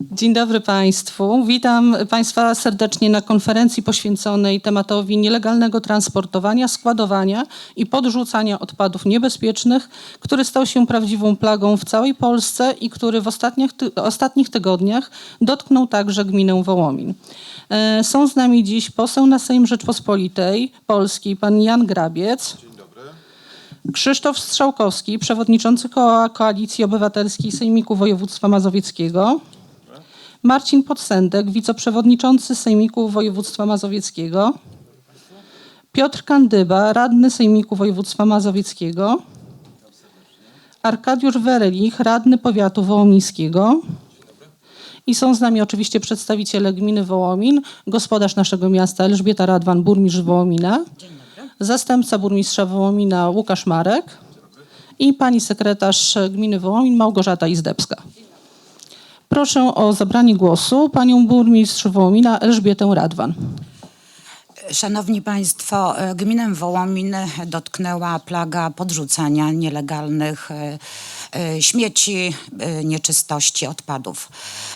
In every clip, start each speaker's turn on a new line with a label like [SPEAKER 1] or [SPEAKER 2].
[SPEAKER 1] Dzień dobry Państwu. Witam Państwa serdecznie na konferencji poświęconej tematowi nielegalnego transportowania, składowania i podrzucania odpadów niebezpiecznych, który stał się prawdziwą plagą w całej Polsce i który w ostatnich, ty- ostatnich tygodniach dotknął także gminę Wołomin. E, Są z nami dziś poseł na Sejm Rzeczpospolitej Polskiej, pan Jan Grabiec. Krzysztof Strzałkowski, przewodniczący koła Koalicji Obywatelskiej Sejmiku Województwa Mazowieckiego. Marcin Podsendek, wiceprzewodniczący Sejmiku Województwa Mazowieckiego. Piotr Kandyba, radny Sejmiku Województwa Mazowieckiego. Arkadiusz Werelich, radny powiatu wołomińskiego. I są z nami oczywiście przedstawiciele gminy Wołomin, gospodarz naszego miasta Elżbieta Radwan, burmistrz Wołomina, zastępca burmistrza Wołomina Łukasz Marek i pani sekretarz gminy Wołomin Małgorzata Izdebska. Proszę o zabranie głosu panią burmistrz Wołomina Elżbietę Radwan.
[SPEAKER 2] Szanowni Państwo, gminę Wołomin dotknęła plaga podrzucania nielegalnych e, śmieci, e, nieczystości, odpadów.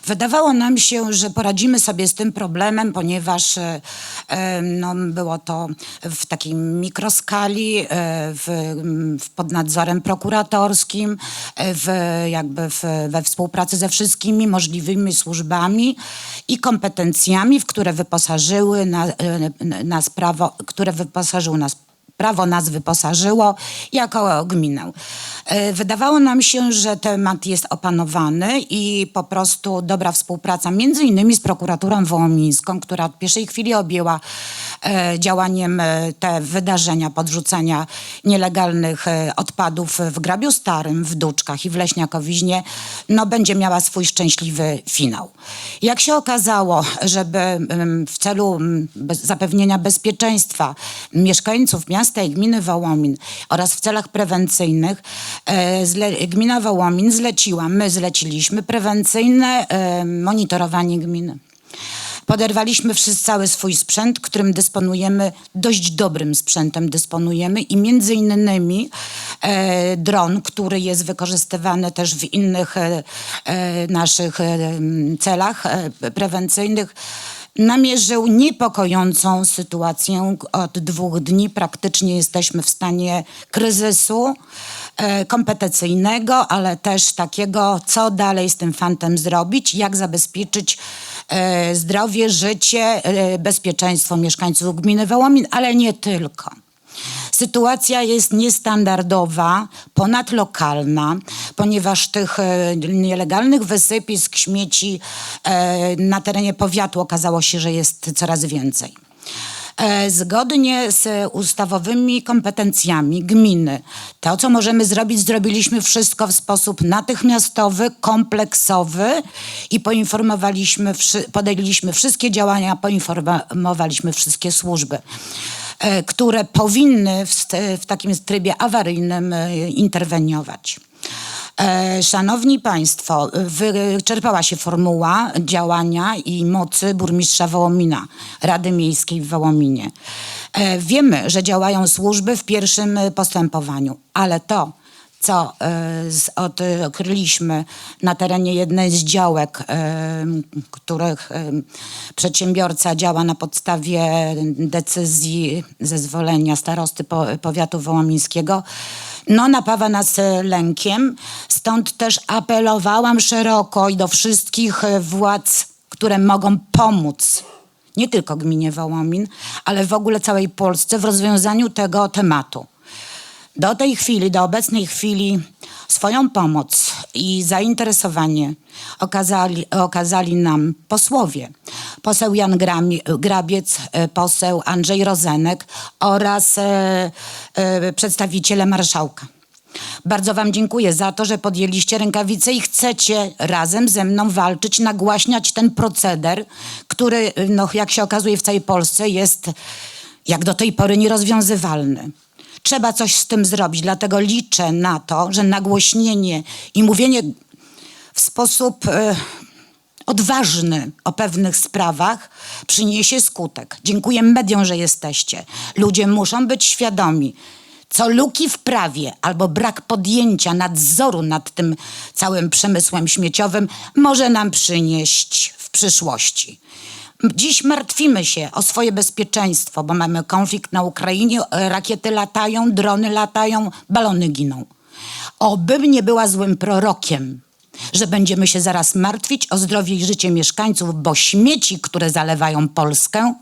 [SPEAKER 2] Wydawało nam się, że poradzimy sobie z tym problemem, ponieważ e, e, no, było to w takiej mikroskali, e, w, m, w pod nadzorem prokuratorskim, e, w, jakby w, we współpracy ze wszystkimi możliwymi służbami i kompetencjami, w które wyposażyły na, e, nas prawo, które wyposażył nas prawo nas wyposażyło jako gminę. E, Wydawało nam się, że temat jest opanowany i po prostu dobra współpraca między innymi z prokuraturą wołomińską, która od pierwszej chwili objęła e, działaniem e, te wydarzenia podrzucania nielegalnych odpadów w Grabiu Starym, w Duczkach i w Leśniakowiźnie, no będzie miała swój szczęśliwy finał. Jak się okazało, żeby w celu zapewnienia bezpieczeństwa mieszkańców miasta i gminy Wołomin oraz w celach prewencyjnych e, gmina Wołomin zleciła, my zleciliśmy prewencyjne e, monitorowanie gminy. Poderwaliśmy wszyscy cały swój sprzęt, którym dysponujemy, dość dobrym sprzętem dysponujemy i między innymi e, dron, który jest wykorzystywany też w innych e, e, naszych celach prewencyjnych, namierzył niepokojącą sytuację. Od dwóch dni praktycznie jesteśmy w stanie kryzysu e, kompetencyjnego, ale też takiego, co dalej z tym fantem zrobić, jak zabezpieczyć e, zdrowie, życie, e, bezpieczeństwo mieszkańców gminy Wołomin, ale nie tylko. Sytuacja jest niestandardowa, ponadlokalna, ponieważ tych e, nielegalnych wysypisk śmieci e, na terenie powiatu okazało się, że jest coraz więcej. E, Zgodnie z ustawowymi kompetencjami gminy, to co możemy zrobić, zrobiliśmy wszystko w sposób natychmiastowy, kompleksowy i poinformowaliśmy, podjęliśmy wszystkie działania, poinformowaliśmy wszystkie służby które powinny w, w takim trybie awaryjnym e, interweniować. E, Szanowni Państwo, wyczerpała się formuła działania i mocy burmistrza Wołomina, Rady Miejskiej w Wołominie. E, Wiemy, że działają służby w pierwszym e, postępowaniu, ale to, co e, z- odkryliśmy na terenie jednej z działek, e, których e, przedsiębiorca działa na podstawie decyzji zezwolenia starosty po, powiatu wołomińskiego, no napawa nas e, lękiem. Stąd też apelowałam szeroko i do wszystkich e, władz, które mogą pomóc nie tylko gminie Wołomin, ale w ogóle całej Polsce w rozwiązaniu tego tematu. Do tej chwili, do obecnej chwili swoją pomoc i zainteresowanie okazali, okazali nam posłowie. Poseł Jan Grabiec, e, poseł Andrzej Rozenek oraz e, e, przedstawiciele marszałka. Bardzo Wam dziękuję za to, że podjęliście rękawice i chcecie razem ze mną walczyć, nagłaśniać ten proceder, który, no, jak się okazuje, w całej Polsce jest jak do tej pory nierozwiązywalny. Trzeba coś z tym zrobić, dlatego liczę na to, że nagłośnienie i mówienie w sposób e, odważny o pewnych sprawach przyniesie skutek. Dziękuję mediom, że jesteście. Ludzie muszą być świadomi, co luki w prawie albo brak podjęcia nadzoru nad tym całym przemysłem śmieciowym może nam przynieść w przyszłości. Dziś martwimy się o swoje bezpieczeństwo, bo mamy konflikt na Ukrainie, e, rakiety latają, drony latają, balony giną. Obym nie była złym prorokiem, że będziemy się zaraz martwić o zdrowie i życie mieszkańców, bo śmieci, które zalewają Polskę,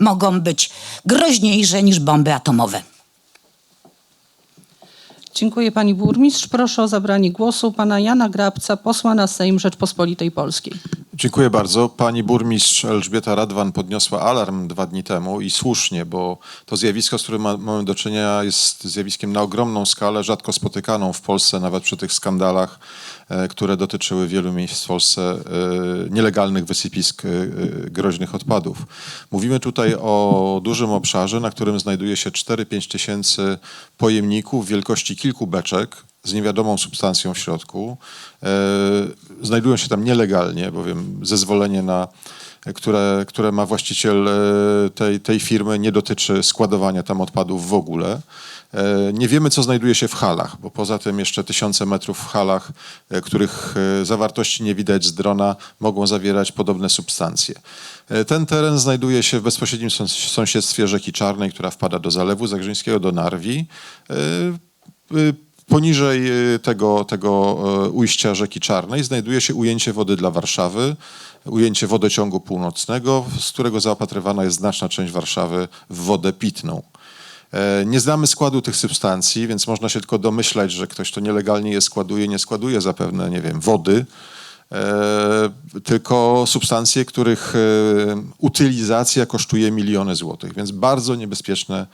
[SPEAKER 2] mogą być groźniejsze niż bomby atomowe.
[SPEAKER 1] Dziękuję pani burmistrz. Proszę o zabranie głosu pana Jana Grabca, posła na Sejm Rzeczpospolitej Polskiej.
[SPEAKER 3] Dziękuję bardzo. Pani burmistrz Elżbieta Radwan podniosła alarm dwa dni temu i słusznie, bo to zjawisko, z którym ma- mamy do czynienia, jest zjawiskiem na ogromną skalę, rzadko spotykaną w Polsce, nawet przy tych skandalach, e, które dotyczyły wielu miejsc w Polsce, e, nielegalnych wysypisk e, groźnych odpadów. Mówimy tutaj o dużym obszarze, na którym znajduje się 4-5 tysięcy pojemników wielkości kilku beczek, z niewiadomą substancją w środku. E, znajdują się tam nielegalnie, bowiem zezwolenie na które, które ma właściciel e, tej, tej firmy, nie dotyczy składowania tam odpadów w ogóle. E, Nie wiemy, co znajduje się w halach, bo poza tym jeszcze tysiące metrów w halach, których zawartości nie widać z drona, mogą zawierać podobne substancje. Ten teren znajduje się w bezpośrednim sąs- sąsiedztwie rzeki Czarnej, która wpada do Zalewu Zagrzyńskiego, do Narwi. Y, Poniżej y, tego, tego e, ujścia rzeki Czarnej znajduje się ujęcie wody dla Warszawy, ujęcie wodociągu północnego, z którego zaopatrywana jest znaczna część Warszawy w wodę pitną. E, Nie znamy składu tych substancji, więc można się tylko domyślać, że ktoś to nielegalnie je składuje, nie składuje zapewne, nie wiem, wody, e, tylko substancje, których e, utylizacja kosztuje miliony złotych, więc bardzo niebezpieczne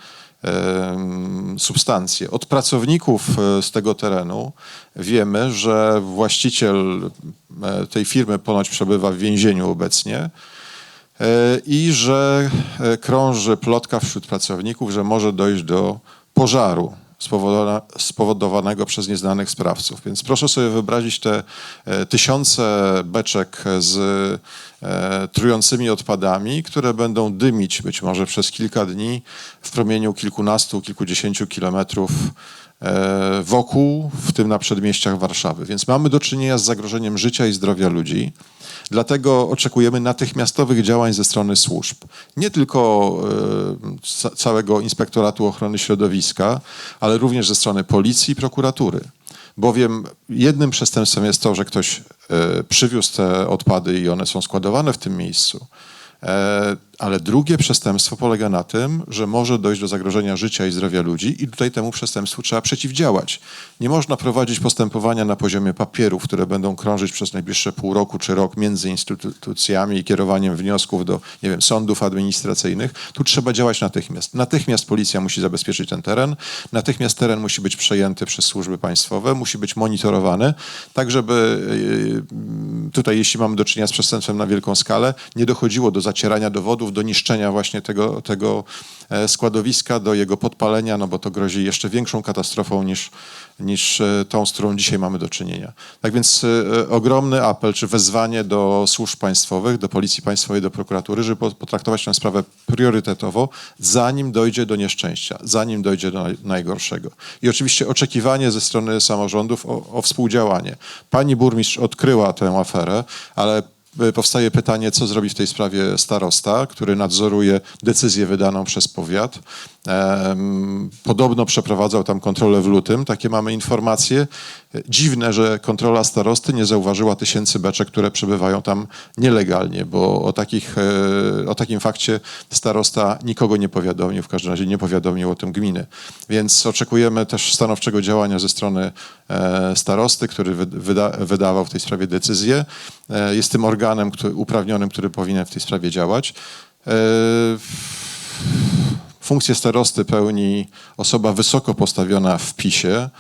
[SPEAKER 3] substancje. Od pracowników e, z tego terenu wiemy, że właściciel e, tej firmy ponoć przebywa w więzieniu obecnie e, i że krąży plotka wśród pracowników, że może dojść do pożaru spowodowanego przez nieznanych sprawców. Więc proszę sobie wyobrazić te e, tysiące beczek z e, trującymi odpadami, które będą dymić być może przez kilka dni w promieniu kilkunastu, kilkudziesięciu kilometrów e, wokół, w tym na przedmieściach Warszawy. Więc mamy do czynienia z zagrożeniem życia i zdrowia ludzi. Dlatego oczekujemy natychmiastowych działań ze strony służb. Nie tylko e, ca- całego Inspektoratu Ochrony Środowiska, ale również ze strony policji i prokuratury. Bowiem jednym przestępstwem jest to, że ktoś e, przywiózł te odpady i one są składowane w tym miejscu. Ale drugie przestępstwo polega na tym, że może dojść do zagrożenia życia i zdrowia ludzi i tutaj temu przestępstwu trzeba przeciwdziałać. Nie można prowadzić postępowania na poziomie papierów, które będą krążyć przez najbliższe pół roku czy rok między instytucjami i kierowaniem wniosków do, nie wiem, sądów administracyjnych. Tu trzeba działać natychmiast. Natychmiast policja musi zabezpieczyć ten teren, natychmiast teren musi być przejęty przez służby państwowe, musi być monitorowany, tak żeby yy, tutaj, jeśli mamy do czynienia z przestępstwem na wielką skalę, nie dochodziło do zacierania dowodów, do niszczenia właśnie tego, tego e, składowiska, do jego podpalenia, no bo to grozi jeszcze większą katastrofą niż, niż e, tą, z którą dzisiaj mamy do czynienia. Tak więc e, ogromny apel czy wezwanie do służb państwowych, do Policji Państwowej, do prokuratury, żeby po- potraktować tę sprawę priorytetowo, zanim dojdzie do nieszczęścia, zanim dojdzie do naj- najgorszego. I oczywiście oczekiwanie ze strony samorządów o, o współdziałanie. Pani burmistrz odkryła tę aferę, ale powstaje pytanie, co zrobi w tej sprawie starosta, który nadzoruje decyzję wydaną przez powiat. Podobno przeprowadzał tam kontrolę w lutym, takie mamy informacje. Dziwne, że kontrola starosty nie zauważyła tysięcy beczek, które przebywają tam nielegalnie, bo o, takich, e, o takim fakcie starosta nikogo nie powiadomił, w każdym razie nie powiadomił o tym gminy. Więc oczekujemy też stanowczego działania ze strony e, starosty, który wy- wyda, wydawał w tej sprawie decyzję. E, Jest tym organem który, uprawnionym, który powinien w tej sprawie działać. Funkcję starosty pełni osoba wysoko postawiona w PiSie.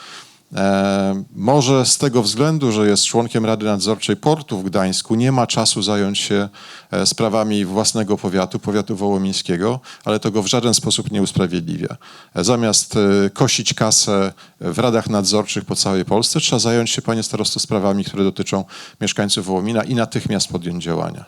[SPEAKER 3] E, może z tego względu, że jest członkiem Rady Nadzorczej Portu w Gdańsku, nie ma czasu zająć się e, sprawami własnego powiatu, powiatu wołomińskiego, ale to go w żaden sposób nie usprawiedliwia. E, Zamiast kosić kasę w radach nadzorczych po całej Polsce, trzeba zająć się, panie starosto, sprawami, które dotyczą mieszkańców Wołomina i natychmiast podjąć działania.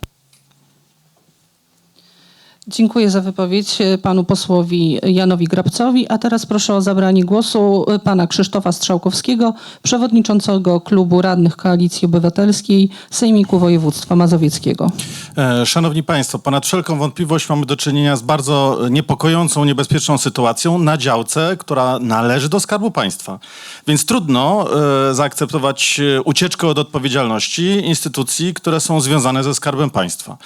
[SPEAKER 1] Dziękuję za wypowiedź e, panu posłowi Janowi Grabcowi, a teraz proszę o zabranie głosu e, pana Krzysztofa Strzałkowskiego, przewodniczącego klubu radnych Koalicji Obywatelskiej Sejmiku Województwa Mazowieckiego.
[SPEAKER 4] E, Szanowni Państwo, ponad wszelką wątpliwość mamy do czynienia z bardzo niepokojącą, niebezpieczną sytuacją na działce, która należy do Skarbu Państwa. Więc trudno zaakceptować ucieczkę od odpowiedzialności instytucji, które są związane ze Skarbem Państwa.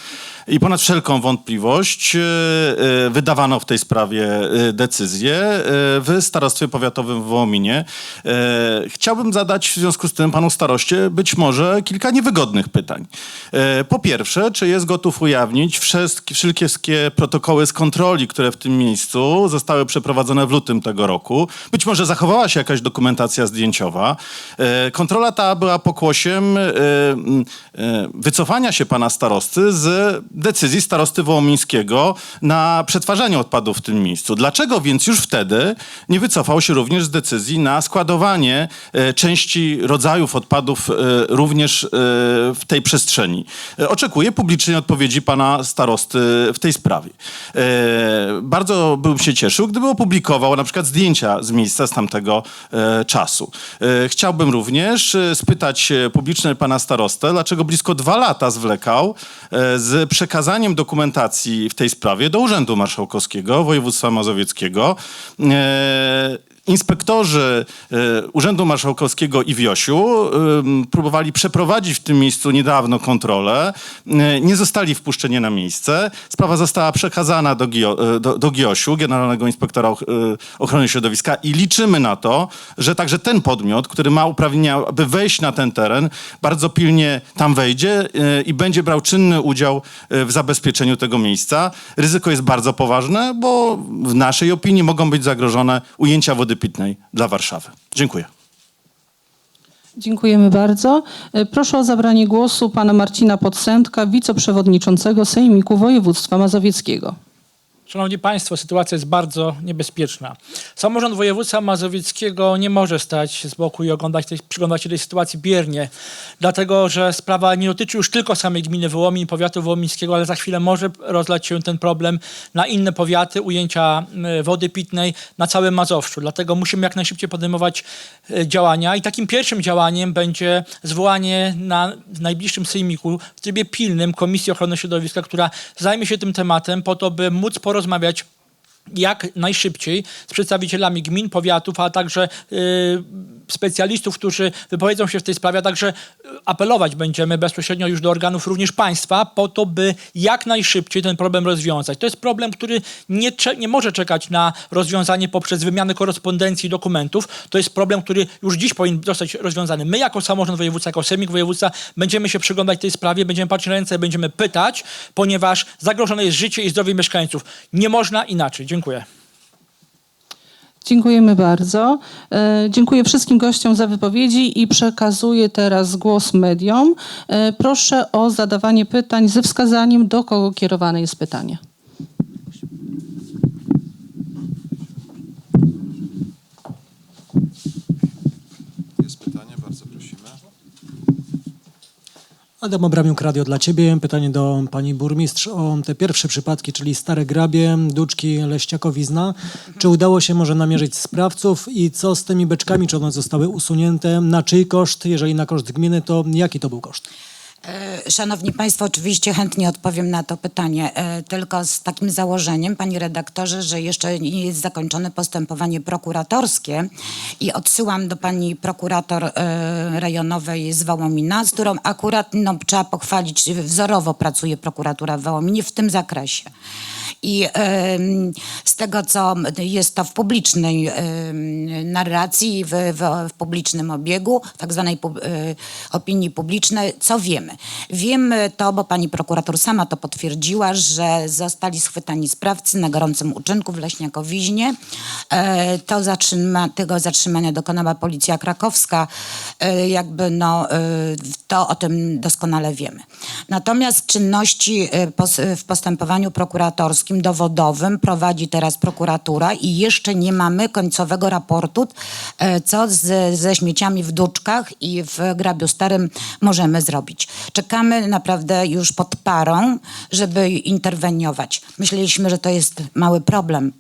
[SPEAKER 4] I ponad wszelką wątpliwość e, e, wydawano w tej sprawie e, decyzję w Starostwie Powiatowym w Wołominie. Chciałbym zadać w związku z tym panu staroście być może kilka niewygodnych pytań. Po pierwsze, czy jest gotów ujawnić wszystkie protokoły z kontroli, które w tym miejscu zostały przeprowadzone w lutym tego roku? Być może zachowała się jakaś dokumentacja zdjęciowa. Kontrola ta była pokłosiem wycofania się pana starosty z decyzji starosty wołomińskiego na przetwarzanie odpadów w tym miejscu. Dlaczego więc już wtedy nie wycofał się również z decyzji na składowanie e, części rodzajów odpadów e, również e, w tej przestrzeni? Oczekuję publicznej odpowiedzi pana starosty w tej sprawie. Bardzo bym się cieszył, gdyby opublikował na przykład zdjęcia z miejsca z tamtego czasu. Chciałbym również spytać publicznie pana starostę, dlaczego blisko dwa lata zwlekał z przekazaniem dokumentacji w tej sprawie do Urzędu Marszałkowskiego Województwa Mazowieckiego. E, Inspektorzy e, Urzędu Marszałkowskiego i Wiosiu em, próbowali przeprowadzić w tym miejscu niedawno kontrolę. E, Nie zostali wpuszczeni na miejsce. Sprawa została przekazana do, GIO, e, do, do GIOŚu, Generalnego Inspektora Och- e, Ochrony Środowiska i liczymy na to, że także ten podmiot, który ma uprawnienia, aby wejść na ten teren, bardzo pilnie tam wejdzie e, i będzie brał czynny udział e, w zabezpieczeniu tego miejsca. Ryzyko jest bardzo poważne, bo w naszej opinii mogą być zagrożone ujęcia wody pitnej dla Warszawy. Dziękuję.
[SPEAKER 1] Dziękujemy bardzo. E, Proszę o zabranie głosu pana Marcina Podsędka, wiceprzewodniczącego Sejmiku Województwa Mazowieckiego.
[SPEAKER 5] Szanowni Państwo, sytuacja jest bardzo niebezpieczna. Samorząd województwa mazowieckiego nie może stać z boku i oglądać tej, przyglądać się tej sytuacji biernie, dlatego że sprawa nie dotyczy już tylko samej gminy Wołomin, powiatu wołomińskiego, ale za chwilę może rozlać się ten problem na inne powiaty, ujęcia wody pitnej na całym Mazowszu. Dlatego musimy jak najszybciej podejmować y, działania i takim pierwszym działaniem będzie zwołanie na najbliższym sejmiku w trybie pilnym Komisji Ochrony Środowiska, która zajmie się tym tematem po to, by móc porozmawiać jak najszybciej z przedstawicielami gmin, powiatów, a także y, specjalistów, którzy wypowiedzą się w tej sprawie, a także y, apelować będziemy bezpośrednio już do organów również państwa po to, by jak najszybciej ten problem rozwiązać. To jest problem, który nie, nie może czekać na rozwiązanie poprzez wymianę korespondencji i dokumentów. To jest problem, który już dziś powinien zostać rozwiązany. My jako samorząd województwa, jako sejmik województwa będziemy się przyglądać tej sprawie, będziemy patrzeć na ręce, będziemy pytać, ponieważ zagrożone jest życie i zdrowie mieszkańców. Nie można inaczej. Dziękuję.
[SPEAKER 1] Dziękujemy bardzo. E, Dziękuję wszystkim gościom za wypowiedzi i przekazuję teraz głos mediom. E, Proszę o zadawanie pytań ze wskazaniem, do kogo kierowane jest pytanie.
[SPEAKER 3] Jest pytanie, bardzo prosimy.
[SPEAKER 6] Adam Abramiuk, Radio dla Ciebie. Pytanie do Pani Burmistrz o te pierwsze przypadki, czyli Stare Grabie, Duczki, Leściakowizna. Czy udało się może namierzyć sprawców i co z tymi beczkami? Czy one zostały usunięte? Na czyj koszt? Jeżeli na koszt gminy, to jaki to był koszt?
[SPEAKER 2] E, Szanowni Państwo, oczywiście chętnie odpowiem na to pytanie, e, tylko z takim założeniem, Panie redaktorze, że jeszcze nie jest zakończone postępowanie prokuratorskie i odsyłam do Pani prokurator e, rejonowej z Wołomina, z którą akurat no, trzeba pochwalić, wzorowo pracuje prokuratura w Wołominie w tym zakresie. I z tego, co jest to w publicznej narracji, w, w, w publicznym obiegu, tak zwanej opinii publicznej, co wiemy? Wiemy to, bo pani prokurator sama to potwierdziła, że zostali schwytani sprawcy na gorącym uczynku w Leśniakowiźnie. E, to zatrzyma, tego zatrzymania dokonała policja krakowska. E, jakby no, e, to o tym doskonale wiemy. Natomiast czynności w postępowaniu prokuratorskim, dowodowym prowadzi teraz prokuratura i jeszcze nie mamy końcowego raportu, co z, ze śmieciami w duczkach i w Grabiu Starym możemy zrobić. Czekamy naprawdę już pod parą, żeby interweniować. Myśleliśmy, że to jest mały problem.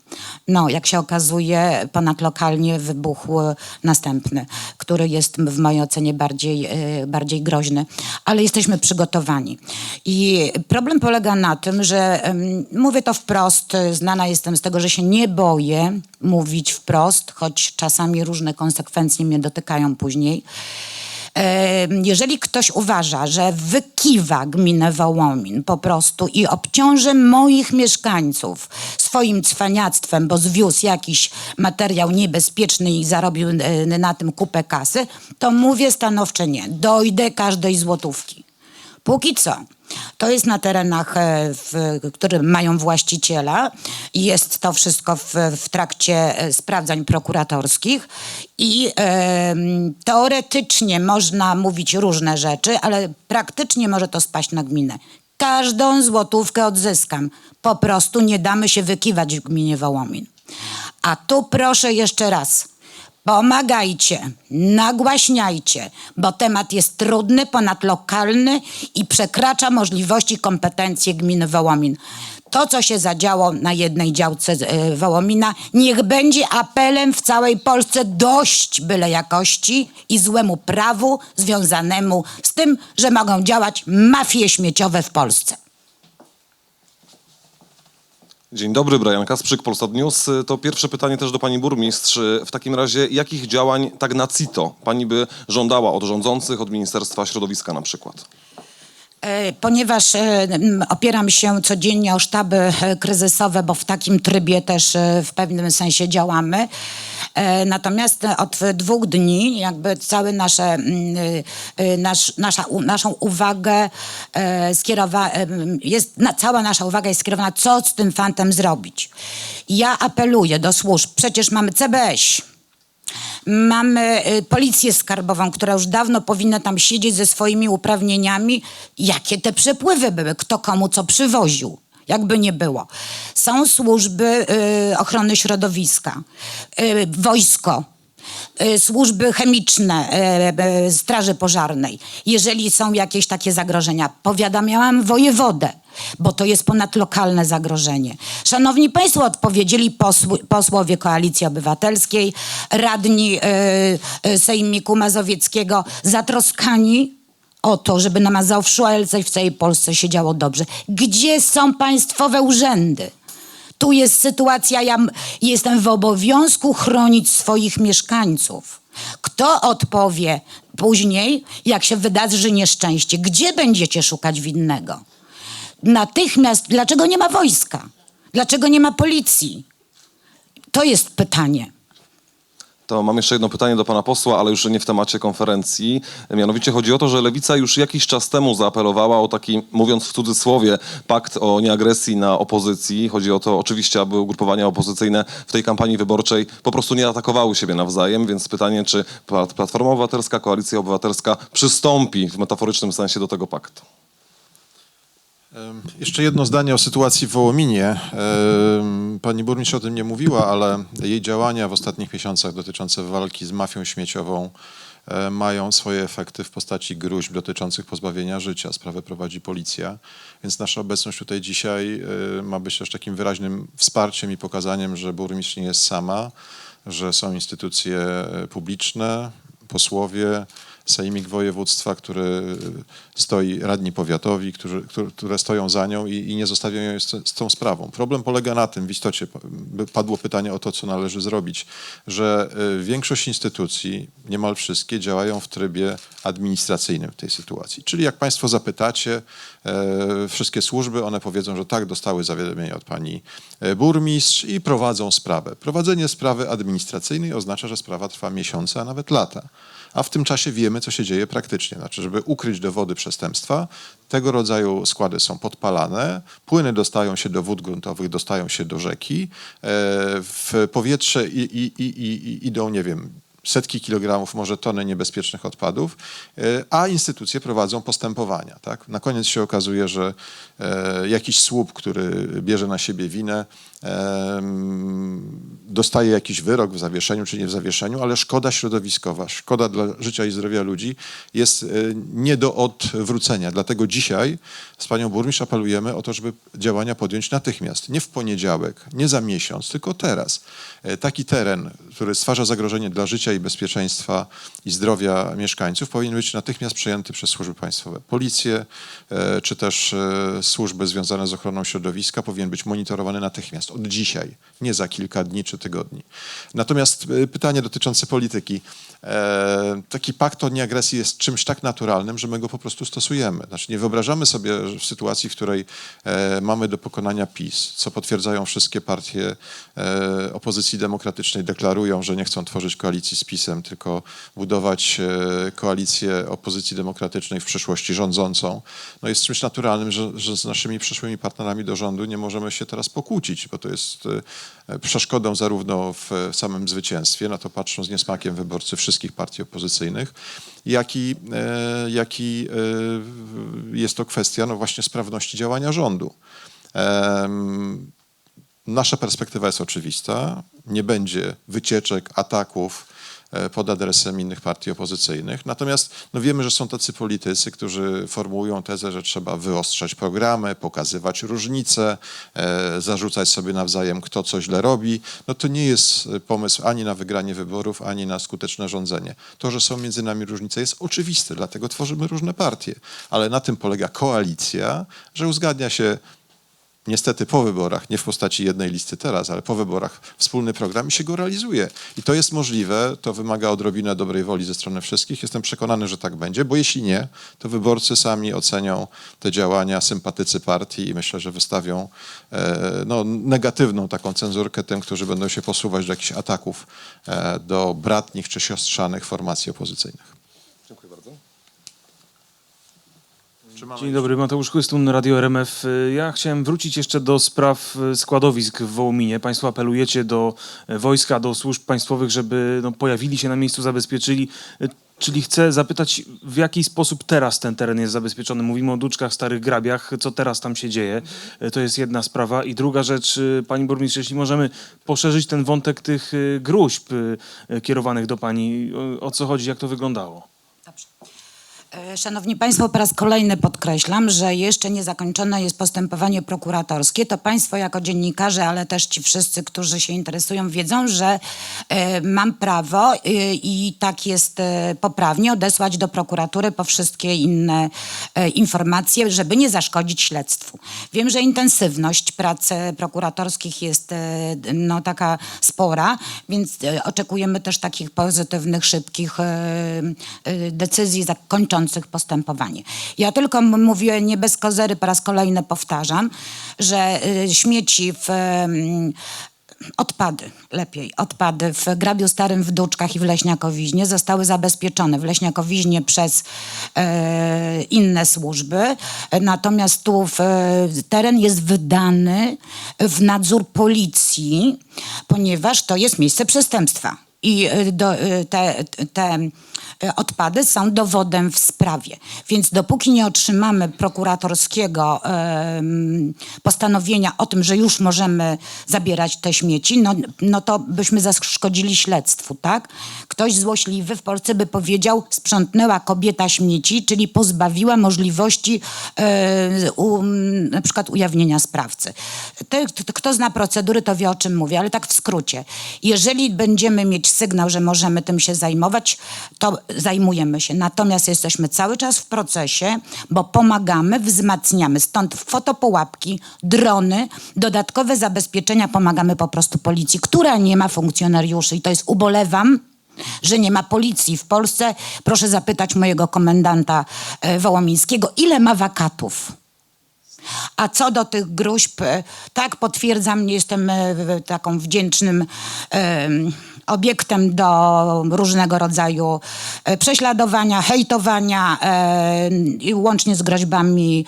[SPEAKER 2] No, jak się okazuje, ponadlokalnie wybuchł następny, który jest w mojej ocenie bardziej, e, bardziej groźny, ale jesteśmy przygotowani. I problem polega na tym, że mówię to wprost, e, znana jestem z tego, że się nie boję mówić wprost, choć czasami różne konsekwencje mnie dotykają później. Jeżeli ktoś uważa, że wykiwa gminę Wołomin po prostu i obciąży moich mieszkańców swoim cwaniactwem, bo zwiózł jakiś materiał niebezpieczny i zarobił e, na tym kupę kasy, to mówię stanowcze nie. Dojdę każdej złotówki. Póki co. To jest na terenach, e, w, które mają właściciela i jest to wszystko w, w trakcie e, sprawdzań prokuratorskich i em, teoretycznie można mówić różne rzeczy, ale praktycznie może to spaść na gminę. Każdą złotówkę odzyskam. Po prostu nie damy się wykiwać w gminie Wołomin. A tu proszę jeszcze raz. Pomagajcie, nagłaśniajcie, bo temat jest trudny, ponadlokalny i przekracza możliwości, kompetencje gminy Wołomin. To, co się zadziało na jednej działce e, Wołomina, niech będzie apelem w całej Polsce dość byle jakości i złemu prawu związanemu z tym, że mogą działać mafie śmieciowe w Polsce.
[SPEAKER 7] Dzień dobry, Brian Kasprzyk, Polsat News. To pierwsze pytanie też do pani burmistrz. W takim razie, jakich działań tak na CITO pani by żądała od rządzących, od Ministerstwa Środowiska na przykład?
[SPEAKER 2] E, Ponieważ e, opieram się codziennie o sztaby e, kryzysowe, bo w takim trybie też w pewnym sensie działamy. E, Natomiast od dwóch dni jakby całe nasze, mm, e, nasz, nasza, naszą uwagę e, skierowa, e, jest, cała nasza uwaga jest skierowana, co z tym fantem zrobić. Ja apeluję do służb, przecież mamy CBŚ, Mamy y, policję skarbową, która już dawno powinna tam siedzieć ze swoimi uprawnieniami. Jakie te przepływy były? Kto komu co przywoził? Jakby nie było. Są służby y, ochrony środowiska, y, wojsko, y, służby chemiczne, y, y, straży pożarnej. Jeżeli są jakieś takie zagrożenia, powiadamiałam wojewodę, bo to jest ponadlokalne zagrożenie. Szanowni Państwo, odpowiedzieli posł, posłowie Koalicji Obywatelskiej, radni y, y, Sejmiku Mazowieckiego, zatroskani o to, żeby na Mazowszu, i w całej Polsce się działo dobrze. Gdzie są państwowe urzędy? Tu jest sytuacja, ja jestem w obowiązku chronić swoich mieszkańców. Kto odpowie później, jak się wydarzy nieszczęście? Gdzie będziecie szukać winnego? Natychmiast, dlaczego nie ma wojska? Dlaczego nie ma policji? To jest pytanie.
[SPEAKER 7] To mam jeszcze jedno pytanie do pana posła, ale już nie w temacie konferencji. Mianowicie chodzi o to, że Lewica już jakiś czas temu zaapelowała o taki, mówiąc w cudzysłowie, pakt o nieagresji na opozycji. Chodzi o to oczywiście, aby ugrupowania opozycyjne w tej kampanii wyborczej po prostu nie atakowały siebie nawzajem, więc pytanie, czy Pla- Platforma Obywatelska, Koalicja Obywatelska przystąpi w metaforycznym sensie do tego paktu?
[SPEAKER 3] Jeszcze jedno zdanie o sytuacji w Wołominie. Pani burmistrz o tym nie mówiła, ale jej działania w ostatnich miesiącach dotyczące walki z mafią śmieciową e, mają swoje efekty w postaci gruźb dotyczących pozbawienia życia. Sprawę prowadzi policja, więc nasza obecność tutaj dzisiaj e, ma być też takim wyraźnym wsparciem i pokazaniem, że burmistrz nie jest sama, że są instytucje e, publiczne, posłowie, sejmik województwa, który stoi, radni powiatowi, którzy, które stoją za nią i, i nie zostawiają jej z, z tą sprawą. Problem polega na tym, w istocie padło pytanie o to, co należy zrobić, że y, większość instytucji, niemal wszystkie, działają w trybie administracyjnym w tej sytuacji. Czyli jak Państwo zapytacie, e, wszystkie służby, one powiedzą, że tak, dostały zawiadomienie od pani e, burmistrz i prowadzą sprawę. Prowadzenie sprawy administracyjnej oznacza, że sprawa trwa miesiące, a nawet lata. A w tym czasie wiemy, co się dzieje praktycznie. Znaczy, żeby ukryć dowody przestępstwa, tego rodzaju składy są podpalane, płyny dostają się do wód gruntowych, dostają się do rzeki, e, w powietrze i, i, i, i, idą, nie wiem, setki kilogramów, może tony niebezpiecznych odpadów, e, a instytucje prowadzą postępowania. Tak? Na koniec się okazuje, że e, jakiś słup, który bierze na siebie winę, dostaje jakiś wyrok w zawieszeniu czy nie w zawieszeniu, ale szkoda środowiskowa, szkoda dla życia i zdrowia ludzi jest e, nie do odwrócenia. Dlatego dzisiaj z panią burmistrz apelujemy o to, żeby działania podjąć natychmiast. Nie w poniedziałek, nie za miesiąc, tylko teraz. E, Taki teren, który stwarza zagrożenie dla życia i bezpieczeństwa i zdrowia mieszkańców, powinien być natychmiast przejęty przez służby państwowe. Policję e, czy też służby związane z ochroną środowiska powinien być monitorowany natychmiast, od dzisiaj, nie za kilka dni czy tygodni. Natomiast e, pytanie dotyczące polityki. E, Taki pakt o nieagresji jest czymś tak naturalnym, że my go po prostu stosujemy. Znaczy nie wyobrażamy sobie w sytuacji, w której e, mamy do pokonania PiS, co potwierdzają wszystkie partie e, opozycji demokratycznej, deklarują, że nie chcą tworzyć koalicji z PiSem, tylko budować koalicję opozycji demokratycznej w przyszłości rządzącą. No jest czymś naturalnym, że, że z naszymi przyszłymi partnerami do rządu nie możemy się teraz pokłócić, bo to jest e, przeszkodą zarówno w samym zwycięstwie, na to patrzą z niesmakiem wyborcy wszystkich partii opozycyjnych, jak i, e, jak i e, jest to kwestia no właśnie sprawności działania rządu. Nasza perspektywa jest oczywista. Nie będzie wycieczek, ataków pod adresem innych partii opozycyjnych. Natomiast no wiemy, że są tacy politycy, którzy formułują tezę, że trzeba wyostrzać programy, pokazywać różnice, e, zarzucać sobie nawzajem, kto co źle robi. No to nie jest e, pomysł ani na wygranie wyborów, ani na skuteczne rządzenie. To, że są między nami różnice jest oczywiste, dlatego tworzymy różne partie. Ale na tym polega koalicja, że uzgadnia się niestety po wyborach, nie w postaci jednej listy teraz, ale po wyborach wspólny program i się go realizuje. I to jest możliwe, to wymaga odrobinę dobrej woli ze strony wszystkich. Jestem przekonany, że tak będzie, bo jeśli nie, to wyborcy sami ocenią te działania, sympatycy partii i myślę, że wystawią e, no, negatywną taką cenzurkę tym, którzy będą się posuwać do jakichś ataków e, do bratnich czy siostrzanych formacji opozycyjnych.
[SPEAKER 7] Dziękuję bardzo.
[SPEAKER 8] Dzień dobry, Mateusz Chłystun, Radio RMF. Ja chciałem wrócić jeszcze do spraw e, składowisk w Wołominie. Państwo apelujecie do e, wojska, do służb państwowych, żeby no, pojawili się na miejscu, zabezpieczyli. E, Czyli chcę zapytać, w jaki sposób teraz ten teren jest zabezpieczony? Mówimy o Duczkach, Starych Grabiach. Co teraz tam się dzieje? To jest jedna sprawa. I druga rzecz, pani burmistrz, jeśli możemy poszerzyć ten wątek tych gruźb kierowanych do pani. O co chodzi, jak to wyglądało?
[SPEAKER 2] E, Szanowni Państwo, po raz kolejny podkreślam, że jeszcze nie zakończone jest postępowanie prokuratorskie. To Państwo jako dziennikarze, ale też ci wszyscy, którzy się interesują, wiedzą, że e, mam prawo e, i tak jest poprawnie odesłać do prokuratury po wszystkie inne informacje, żeby nie zaszkodzić śledztwu. Wiem, że intensywność prac prokuratorskich jest no, taka spora, więc oczekujemy też takich pozytywnych, szybkich e, e, zakończących postępowanie. Ja tylko mówię nie bez kozery, po raz kolejny powtarzam, że e, śmieci w em, odpady, lepiej, odpady w Grabiu Starym, w Duczkach i w Leśniakowiźnie zostały zabezpieczone. W Leśniakowiźnie przez e, inne służby, natomiast tu w, e, teren jest wydany w nadzór policji, ponieważ to jest miejsce przestępstwa. I e, do, e, te, te e, odpady są dowodem w sprawie. Więc dopóki nie otrzymamy prokuratorskiego postanowienia o tym, że już możemy zabierać te śmieci, no, no to byśmy zaszkodzili śledztwu, tak? Ktoś złośliwy w Polsce by powiedział, sprzątnęła kobieta śmieci, czyli pozbawiła możliwości u, na przykład ujawnienia sprawcy. Te, kto- zna procedury, to wie o czym mówię, ale tak w skrócie. Jeżeli będziemy mieć sygnał, że możemy tym się zajmować, to zajmujemy się. Natomiast jesteśmy cały czas w procesie, bo pomagamy, wzmacniamy. Stąd fotopułapki, drony, dodatkowe zabezpieczenia pomagamy po prostu policji, która nie ma funkcjonariuszy i to jest ubolewam, że nie ma policji w Polsce. Proszę zapytać mojego komendanta e, wołomińskiego, ile ma wakatów. A co do tych gruźb, e, tak potwierdzam, jestem e, taką wdzięcznym em, obiektem do różnego rodzaju prześladowania, hejtowania, łącznie z groźbami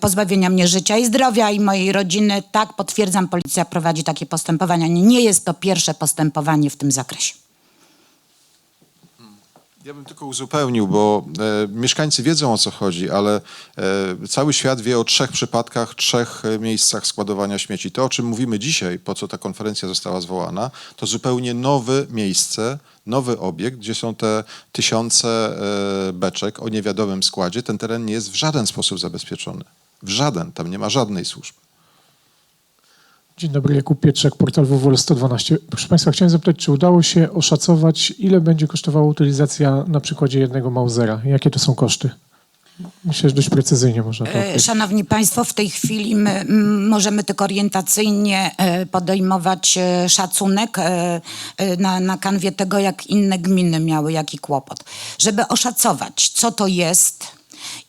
[SPEAKER 2] pozbawienia mnie życia i zdrowia i mojej rodziny. Tak, potwierdzam, policja prowadzi takie postępowania. Nie jest to pierwsze postępowanie w tym zakresie.
[SPEAKER 3] Ja bym tylko uzupełnił, bo e, mieszkańcy wiedzą o co chodzi, ale e, cały świat wie o trzech przypadkach, trzech e, miejscach składowania śmieci. To, o czym mówimy dzisiaj, po co ta konferencja została zwołana, to zupełnie nowe miejsce, nowy obiekt, gdzie są te tysiące e, beczek o niewiadomym składzie. Ten teren nie jest w żaden sposób zabezpieczony. W żaden. Tam nie ma żadnej służby.
[SPEAKER 9] Dzień dobry, Jakub Pietrzak, portal WWL 112. Proszę Państwa, chciałem zapytać, czy udało się oszacować, ile będzie kosztowała utylizacja na przykładzie jednego Mausera? Jakie to są koszty? Myślę, że dość precyzyjnie można to
[SPEAKER 2] E,
[SPEAKER 9] odpowiedzieć.
[SPEAKER 2] Szanowni Państwo, w tej chwili my możemy tylko orientacyjnie e, podejmować e, szacunek na, na kanwie tego, jak inne gminy miały jaki kłopot. Żeby oszacować, co to jest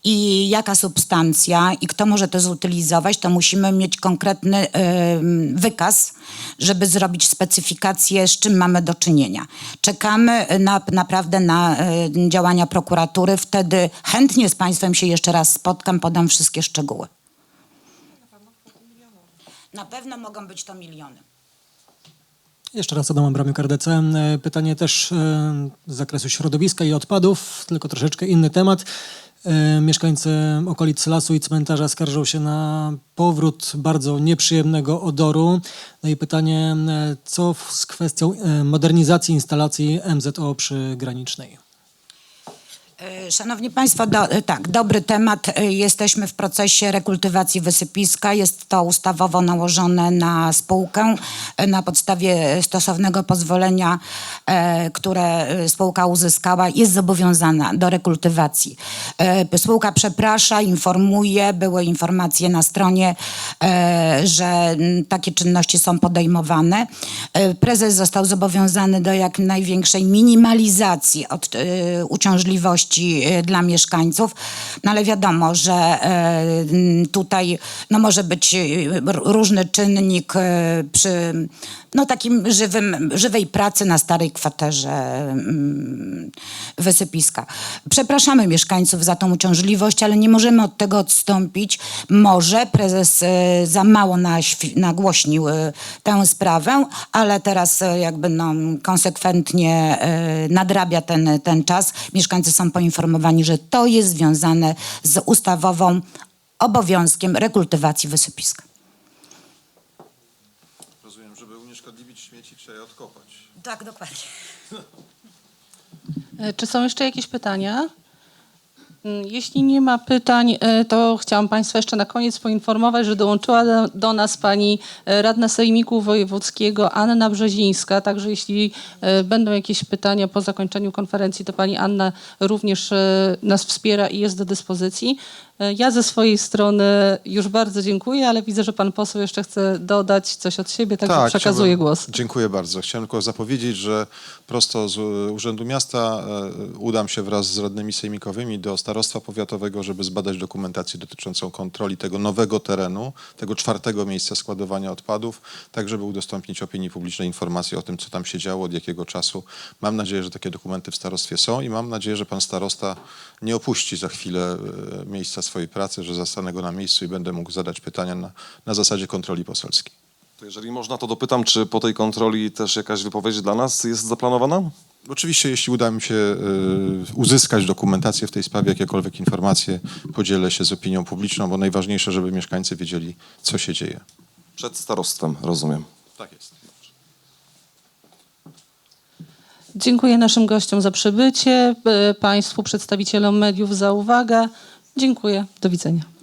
[SPEAKER 2] i jaka substancja i kto może to zutylizować, to musimy mieć konkretny e, wykaz, żeby zrobić specyfikację, z czym mamy do czynienia. Czekamy na, naprawdę na e, działania prokuratury. Wtedy chętnie z Państwem się jeszcze raz spotkam, podam wszystkie szczegóły. Na pewno mogą być to miliony.
[SPEAKER 6] Jeszcze raz Adam Abramiuk RDC. E, Pytanie też e, z zakresu środowiska i odpadów, tylko troszeczkę inny temat. E, Mieszkańcy okolic lasu i cmentarza skarżą się na powrót bardzo nieprzyjemnego odoru. No i pytanie, e, co z kwestią e, modernizacji instalacji MZO przy granicznej?
[SPEAKER 2] E, Szanowni Państwo, do, e, tak, dobry temat. E, Jesteśmy w procesie rekultywacji wysypiska. Jest to ustawowo nałożone na spółkę na podstawie stosownego pozwolenia, które spółka uzyskała. Jest zobowiązana do rekultywacji. Spółka przeprasza, informuje, były informacje na stronie, że takie czynności są podejmowane. Prezes został zobowiązany do jak największej minimalizacji od, uciążliwości e, dla mieszkańców, no ale wiadomo, że e, tutaj no może być e, różny czynnik przy no takim żywym, żywej pracy na starej kwaterze mm, wysypiska. Przepraszamy mieszkańców za tą uciążliwość, ale nie możemy od tego odstąpić. Może prezes e, za mało nagłośnił e, tę sprawę, ale teraz e, jakby no, konsekwentnie nadrabia ten, ten czas. Mieszkańcy są poinformowani, że to jest związane z ustawową obowiązkiem rekultywacji wysypiska.
[SPEAKER 3] Rozumiem, żeby śmieci, trzeba je odkopać.
[SPEAKER 2] Tak, dokładnie.
[SPEAKER 1] E, Czy są jeszcze jakieś pytania? Mm, Jeśli nie ma pytań, e, to chciałam Państwa jeszcze na koniec poinformować, że dołączyła do, nas pani e, radna Sejmiku Wojewódzkiego Anna Brzezińska. Także jeśli e, będą jakieś pytania po zakończeniu konferencji, to pani Anna również nas wspiera i jest do dyspozycji. Ja ze swojej strony już bardzo dziękuję, ale widzę, że pan poseł jeszcze chce dodać coś od siebie, także przekazuję
[SPEAKER 3] chciałbym-
[SPEAKER 1] głos.
[SPEAKER 3] Dziękuję bardzo. Chciałem tylko zapowiedzieć, że prosto z Urzędu Miasta udam się wraz z radnymi sejmikowymi do Starostwa Powiatowego, żeby zbadać dokumentację dotyczącą kontroli tego nowego terenu, tego czwartego miejsca składowania odpadów, tak żeby udostępnić opinii publicznej informacje o tym, co tam się działo, od jakiego czasu. Mam nadzieję, że takie dokumenty w starostwie są i mam nadzieję, że pan starosta nie opuści za chwilę e, miejsca swojej pracy, że zastanę go na miejscu i będę mógł zadać pytania na, na zasadzie kontroli poselskiej.
[SPEAKER 7] To jeżeli można, to dopytam, czy po tej kontroli też jakaś wypowiedź dla nas jest zaplanowana?
[SPEAKER 3] Oczywiście, jeśli uda mi się y, uzyskać dokumentację w tej sprawie, jakiekolwiek informacje, podzielę się z opinią publiczną, bo najważniejsze, żeby mieszkańcy wiedzieli, co się dzieje.
[SPEAKER 7] Przed starostwem, rozumiem.
[SPEAKER 3] Tak jest.
[SPEAKER 1] Dziękuję naszym gościom za przybycie, e, Państwu przedstawicielom mediów za uwagę. Dziękuję. Do widzenia.